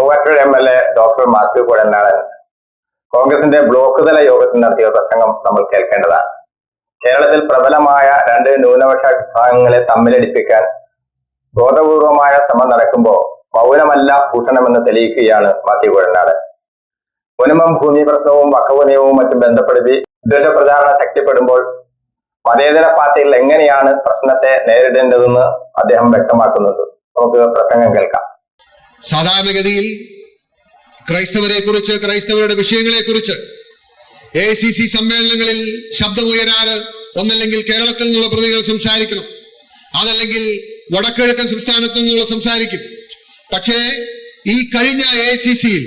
Muvattupuzha M L A doctor Mathew Kuzhalnadan കോൺഗ്രസിന്റെ block തല യോഗത്തിൽ നടത്തിയ പ്രസംഗം നമ്മൾ കേൾക്കേണ്ടതാണ്. കേരളത്തിൽ പ്രബലമായ രണ്ട് ന്യൂനപക്ഷ വിഭാഗങ്ങളെ തമ്മിലടിപ്പിക്കാൻ ബോധപൂർവമായ ശ്രമം നടക്കുമ്പോൾ മൗനമല്ല ഭൂഷണമെന്ന് തെളിയിക്കുകയാണ് മാത്യു കുഴനാടൻ മുനമ്പം ഭൂമി പ്രശ്നവും വക്കവ് നിയമവും മറ്റും ബന്ധപ്പെടുത്തി വിദ്വേഷ പ്രചാരണം ശക്തിപ്പെടുമ്പോൾ മതേതര പാർട്ടികൾ എങ്ങനെയാണ് പ്രശ്നത്തെ നേരിടേണ്ടതെന്ന് അദ്ദേഹം വ്യക്തമാക്കുന്നുണ്ട് നമുക്ക് പ്രസംഗം കേൾക്കാം. സാധാരണഗതിയിൽ ക്രൈസ്തവരെ കുറിച്ച് ക്രൈസ്തവരുടെ വിഷയങ്ങളെ കുറിച്ച് എ സി സി സമ്മേളനങ്ങളിൽ ശബ്ദമുയരാറ് ഒന്നല്ലെങ്കിൽ കേരളത്തിൽ നിന്നുള്ള പ്രതികൾ സംസാരിക്കണം. അതല്ലെങ്കിൽ വടക്കിഴക്കൻ സംസ്ഥാനത്തു നിന്നുള്ള സംസാരിക്കും. പക്ഷേ ഈ കഴിഞ്ഞ എ സി സിയിൽ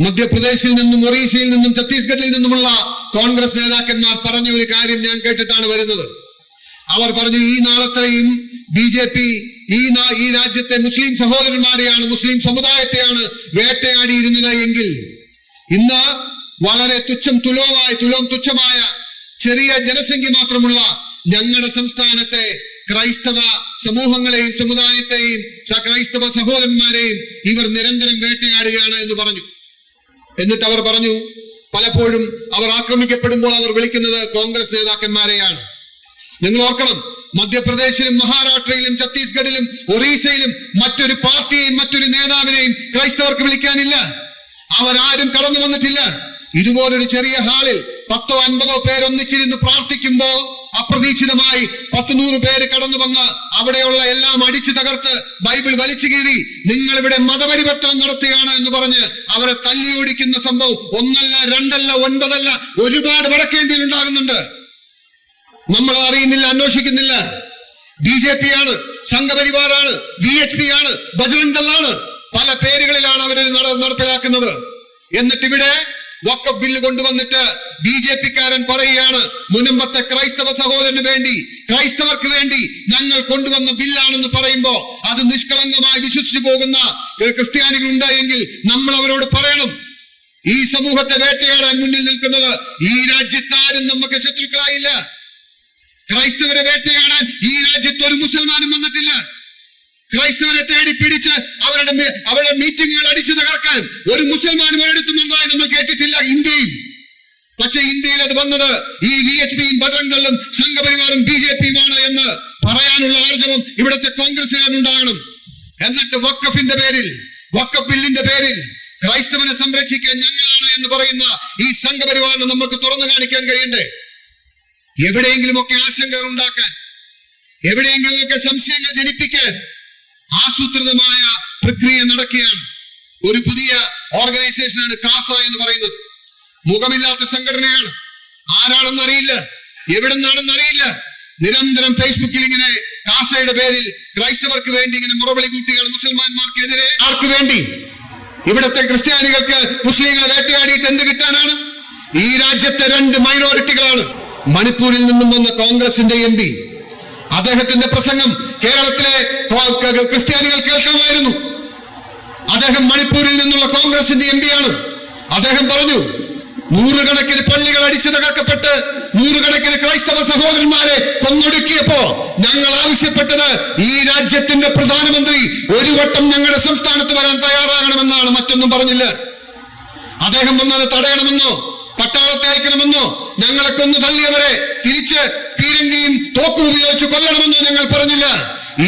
മധ്യപ്രദേശിൽ നിന്നും ഒറീസയിൽ നിന്നും ഛത്തീസ്ഗഡിൽ നിന്നുമുള്ള കോൺഗ്രസ് നേതാക്കന്മാർ പറഞ്ഞ ഒരു കാര്യം ഞാൻ കേട്ടിട്ടാണ് വരുന്നത്. അവർ പറഞ്ഞു ഈ നാളത്തെയും ബി ജെ പി ഈ ഈ രാജ്യത്തെ മുസ്ലിം സഹോദരന്മാരെയാണ് മുസ്ലിം സമുദായത്തെയാണ് വേട്ടയാടിയിരുന്നത് എങ്കിൽ ഇന്ന് വളരെ തുച്ഛം തുലവുമായ തുലവും തുച്ഛമായ ചെറിയ ജനസംഖ്യ മാത്രമുള്ള ഞങ്ങളുടെ സംസ്ഥാനത്തെ ക്രൈസ്തവ സമൂഹങ്ങളെയും സമുദായത്തെയും ക്രൈസ്തവ സഹോദരന്മാരെയും ഇവർ നിരന്തരം വേട്ടയാടുകയാണ് എന്ന് പറഞ്ഞു. എന്നിട്ട് അവർ പറഞ്ഞു പലപ്പോഴും അവർ ആക്രമിക്കപ്പെടുമ്പോൾ അവർ വിളിക്കുന്നത് കോൺഗ്രസ് നേതാക്കന്മാരെയാണ്. നിങ്ങൾ ഓർക്കണം മധ്യപ്രദേശിലും മഹാരാഷ്ട്രയിലും ഛത്തീസ്ഗഡിലും ഒറീസയിലും മറ്റൊരു പാർട്ടിയെയും മറ്റൊരു നേതാവിനെയും ക്രൈസ്തവർക്ക് വിളിക്കാനില്ല. അവരാരും കടന്നു വന്നിട്ടില്ല. ഇതുപോലൊരു ചെറിയ ഹാളിൽ പത്തോ അൻപതോ പേരൊന്നിച്ചിരുന്ന് പ്രാർത്ഥിക്കുമ്പോ അപ്രതീക്ഷിതമായി പത്ത് നൂറ് പേര് കടന്നു വന്ന് അവിടെയുള്ള എല്ലാം അടിച്ചു തകർത്ത് ബൈബിൾ വലിച്ചു കീറി നിങ്ങൾ ഇവിടെ മതപരിവർത്തനം നടത്തുകയാണ് എന്ന് പറഞ്ഞ് അവരെ തല്ലിയോടിക്കുന്ന സംഭവം ഒന്നല്ല രണ്ടല്ല ഒൻപതല്ല ഒരുപാട് വടക്കേന്ത്യയിൽ ഉണ്ടാകുന്നുണ്ട്. നമ്മൾ അറിയുന്നില്ല അന്വേഷിക്കുന്നില്ല. ബി ജെ പി ആണ് സംഘപരിവാറാണ് വി എച്ച് പി ആണ് ബജറംഗ് ദളാണ്. പല പേരുകളിലാണ് അവർ നടപ്പിലാക്കുന്നത്. എന്നിട്ട് ഇവിടെ വക്കഫ് ബില്ല് കൊണ്ടുവന്നിട്ട് ബി ജെ പിക്കാരൻ പറയുകയാണ് മുനമ്പത്തെ ക്രൈസ്തവ സഹോദരന് വേണ്ടി ക്രൈസ്തവർക്ക് വേണ്ടി ഞങ്ങൾ കൊണ്ടുവന്ന ബില്ലാണെന്ന് പറയുമ്പോ അത് നിഷ്കളങ്കമായി വിശ്വസിച്ചു പോകുന്ന ഒരു ക്രിസ്ത്യാനികൾ ഉണ്ടായെങ്കിൽ നമ്മൾ അവരോട് പറയണം. ഈ സമൂഹത്തെ വേട്ടയാടാൻ മുന്നിൽ നിൽക്കുന്നത് ഈ രാജ്യത്താരും നമുക്ക് ശത്രുക്കളായില്ല. ക്രൈസ്തവരെ വേട്ടയാടാൻ ഈ രാജ്യത്ത് ഒരു മുസൽമാനും വന്നിട്ടില്ല. ക്രൈസ്തവരെ തേടി പിടിച്ച് അവരുടെ അവരുടെ മീറ്റിങ്ങുകൾ അടിച്ചു തകർക്കാൻ ഒരു മുസൽമാനും ഒരിടത്തും വന്നതായി നമ്മൾ കേട്ടിട്ടില്ല ഇന്ത്യയിൽ. പക്ഷെ ഇന്ത്യയിൽ അത് വന്നത് ഈ വി എച്ച് പിയും ബജറംഗളും സംഘപരിവാറും ബി ജെ പിയുമാണ് എന്ന് പറയാനുള്ള ആർജവം ഇവിടുത്തെ കോൺഗ്രസുകാരനുണ്ടാകണം എന്നിട്ട് വക്കഫിന്റെ പേരിൽ വക്കഫ് ബില്ലിന്റെ പേരിൽ ക്രൈസ്തവനെ സംരക്ഷിക്കാൻ ഞങ്ങളാണ് എന്ന് പറയുന്ന ഈ സംഘപരിവാറിനെ നമുക്ക് തുറന്നു കാണിക്കാൻ കഴിയണ്ടേ? എവിടെയെങ്കിലുമൊക്കെ ആശങ്കകൾ ഉണ്ടാക്കാൻ എവിടെയെങ്കിലുമൊക്കെ സംശയങ്ങൾ ജനിപ്പിക്കാൻ ആസൂത്രിതമായ പ്രക്രിയ നടക്കുകയാണ്. ഒരു പുതിയ ഓർഗനൈസേഷനാണ് കാസ എന്ന് പറയുന്നത്. മുഖമില്ലാത്ത സംഘടനയാണ്. ആരാണെന്ന് അറിയില്ല. എവിടെ നിന്നാണെന്ന് അറിയില്ല. നിരന്തരം ഫേസ്ബുക്കിൽ ഇങ്ങനെ കാസയുടെ പേരിൽ ക്രൈസ്തവർക്ക് വേണ്ടി ഇങ്ങനെ മുറവിളി കൂട്ടികൾ മുസൽമാന്മാർക്കെതിരെ. ആർക്ക് വേണ്ടി? ഇവിടത്തെ ക്രിസ്ത്യാനികൾക്ക് മുസ്ലിങ്ങളെ വേട്ടയാടിയിട്ട് എന്ത് കിട്ടാനാണ്? ഈ രാജ്യത്തെ രണ്ട് മൈനോറിറ്റികളാണ് മണിപ്പൂരിൽ നിന്നും വന്ന കോൺഗ്രസിന്റെ എം പി. അദ്ദേഹത്തിന്റെ പ്രസംഗം കേരളത്തിലെ ക്രിസ്ത്യാനികൾ കേൾക്കണമായിരുന്നു. അദ്ദേഹം മണിപ്പൂരിൽ നിന്നുള്ള കോൺഗ്രസിന്റെ എം ആണ്. അദ്ദേഹം പറഞ്ഞു നൂറുകണക്കിന് പള്ളികൾ അടിച്ചു തകർക്കപ്പെട്ട് നൂറുകണക്കിന് ക്രൈസ്തവ സഹോദരന്മാരെ കൊന്നൊടുക്കിയപ്പോ ഞങ്ങൾ ആവശ്യപ്പെട്ടത് ഈ രാജ്യത്തിന്റെ പ്രധാനമന്ത്രി ഒരു വട്ടം ഞങ്ങളുടെ സംസ്ഥാനത്ത് വരാൻ തയ്യാറാകണമെന്നാണ് മറ്റൊന്നും പറഞ്ഞില്ല. അദ്ദേഹം വന്നത് തടയണമെന്നോ അയക്കണമെന്നോ ഞങ്ങളെ കൊന്നു തള്ളിയവരെ തിരിച്ച് പീരങ്കിയും തോക്കും ഉപയോഗിച്ച് കൊല്ലണമെന്നോ ഞങ്ങൾ പറഞ്ഞില്ല.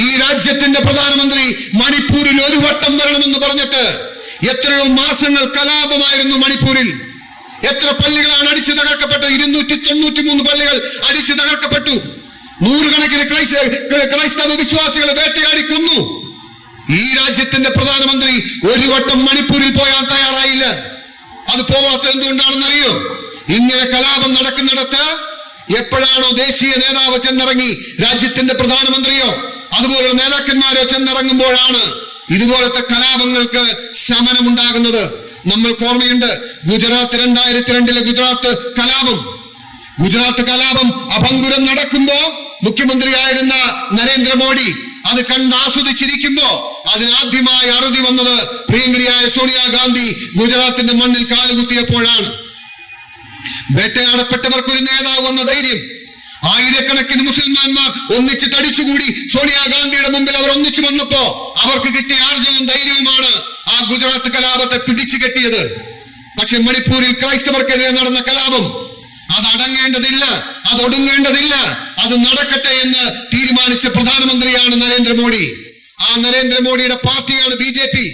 ഈ രാജ്യത്തിന്റെ പ്രധാനമന്ത്രി മണിപ്പൂരിൽ ഒരു വട്ടം വരണമെന്ന് പറഞ്ഞിട്ട് എത്രയോ മാസങ്ങൾ കലാപമായിരുന്നു മണിപ്പൂരിൽ. എത്ര പള്ളികളാണ് അടിച്ചു തകർക്കപ്പെട്ടത്? ഇരുന്നൂറ്റി തൊണ്ണൂറ്റി മൂന്ന് പള്ളികൾ അടിച്ചു തകർക്കപ്പെട്ടു. നൂറുകണക്കിന് ക്രൈസ്ത ക്രൈസ്തവ വിശ്വാസികളെ വേട്ടയാടി കൊന്നു. ഈ രാജ്യത്തിന്റെ പ്രധാനമന്ത്രി ഒരു വട്ടം മണിപ്പൂരിൽ പോയാൻ തയ്യാറായില്ല. അത് പോവാത്ത എന്തുകൊണ്ടാണെന്ന് അറിയോ ഇങ്ങനെ കലാപം നടക്കുന്നിടത്ത് എപ്പോഴാണോ ദേശീയ നേതാവ് ചെന്നിറങ്ങി രാജ്യത്തിന്റെ പ്രധാനമന്ത്രിയോ അതുപോലുള്ള നേതാക്കന്മാരോ ചെന്നിറങ്ങുമ്പോഴാണ് ഇതുപോലത്തെ കലാപങ്ങൾക്ക് ശമനമുണ്ടാകുന്നത്. നമ്മൾ ഓർമ്മയുണ്ട് ഗുജറാത്ത് രണ്ടായിരത്തി രണ്ടിലെ ഗുജറാത്ത് കലാപം. ഗുജറാത്ത് കലാപം അഭങ്കുരം നടക്കുമ്പോ മുഖ്യമന്ത്രിയായിരുന്ന നരേന്ദ്രമോദി അത് കണ്ട് ആസ്വദിച്ചിരിക്കുമ്പോ അതിനാദ്യമായി അറുതി വന്നത് പ്രിയങ്കരിയായ സോണിയാഗാന്ധി ഗുജറാത്തിന്റെ മണ്ണിൽ കാലുകുത്തിയപ്പോഴാണ്. വേട്ടയാടപ്പെട്ടവർക്ക് ഒരു നേതാവ് വന്ന ധൈര്യം. ആയിരക്കണക്കിന് മുസൽമാന്മാർ ഒന്നിച്ച് തടിച്ചുകൂടി സോണിയാഗാന്ധിയുടെ മുമ്പിൽ അവർ ഒന്നിച്ചു വന്നപ്പോ അവർക്ക് കിട്ടിയ ആർജവും ധൈര്യവുമാണ് ആ ഗുജറാത്ത് കലാപത്തെ പിടിച്ചു കെട്ടിയത്. പക്ഷെ മണിപ്പൂരിൽ ക്രൈസ്തവർക്കെതിരെ നടന്ന കലാപം അത് അടങ്ങേണ്ടതില്ല അത് ഒടുങ്ങേണ്ടതില്ല അത് നടക്കട്ടെ എന്ന് തീരുമാനിച്ച പ്രധാനമന്ത്രിയാണ് നരേന്ദ്രമോദി. ആ നരേന്ദ്രമോദിയുടെ പാർട്ടിയാണ് ബി ജെ പി.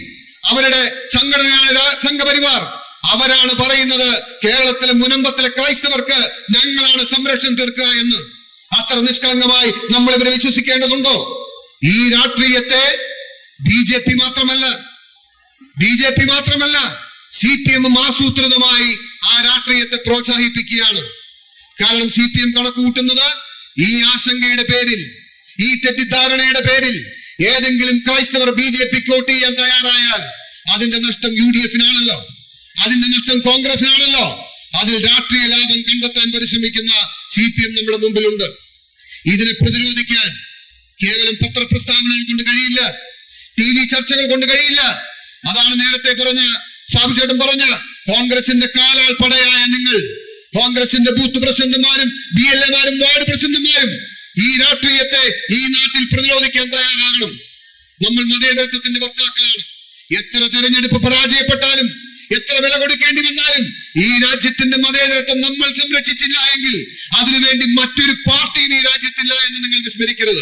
അവരുടെ സംഘടനയാണ് സംഘപരിവാർ. അവരാണ് പറയുന്നത് കേരളത്തിലെ മുനമ്പത്തിലെ ക്രൈസ്തവർക്ക് ഞങ്ങളാണ് സംരക്ഷണം തീർക്കുക എന്ന്. അത്ര നിഷ്കളങ്കമായി നമ്മൾ ഇവരെ വിശ്വസിക്കേണ്ടതുണ്ടോ? ഈ രാഷ്ട്രീയത്തെ ബി ജെ പി മാത്രമല്ല ബി ജെ പി മാത്രമല്ല സി പി എം ആസൂത്രിതമായി ആ രാഷ്ട്രീയത്തെ പ്രോത്സാഹിപ്പിക്കുകയാണ്. കാരണം സി പി എം കണക്ക് കൂട്ടുന്നത് ഈ ആശങ്കയുടെ പേരിൽ ഈ തെറ്റിദ്ധാരണയുടെ പേരിൽ ഏതെങ്കിലും ക്രൈസ്തവർ ബി ജെ പി വോട്ട് ചെയ്യാൻ തയ്യാറായാൽ അതിന്റെ നഷ്ടം യു ഡി എഫിനാണല്ലോ. അതിന്റെ നഷ്ടം കോൺഗ്രസിനാണല്ലോ. അതിൽ രാഷ്ട്രീയ ലാഭം കണ്ടെത്താൻ പരിശ്രമിക്കുന്ന സി പി എം നമ്മുടെ മുമ്പിലുണ്ട്. ഇതിനെ പ്രതിരോധിക്കാൻ കേവലം പത്രപ്രസ്താവനകൾ കൊണ്ട് കഴിയില്ല. ടി വി ചർച്ചകൾ കൊണ്ട് കഴിയില്ല. അതാണ് നേരത്തെ പറഞ്ഞ സാബു ചേട്ടൻ പറഞ്ഞ കോൺഗ്രസിന്റെ കാലാൾ പടയായ നിങ്ങൾ കോൺഗ്രസിന്റെ ബൂത്ത് പ്രസിഡന്റുമാരും ബി എൽ എമാരും വാർഡ് പ്രസിഡന്റുമാരും ഈ രാഷ്ട്രീയത്തെ ഈ നാട്ടിൽ പ്രതിരോധിക്കാൻ തയ്യാറാകണം. നമ്മൾ മതേതരത്വത്തിന്റെ വക്താക്കളാണ്. എത്ര തെരഞ്ഞെടുപ്പ് പരാജയപ്പെട്ടാലും എത്ര വില കൊടുക്കേണ്ടി വന്നാലും ഈ രാജ്യത്തിന്റെ മതേതരത്വം നമ്മൾ സംരക്ഷിച്ചില്ല എങ്കിൽ അതിനുവേണ്ടി മറ്റൊരു പാർട്ടിയും ഈ രാജ്യത്തില്ല എന്ന് നിങ്ങൾ വിസ്മരിക്കരുത്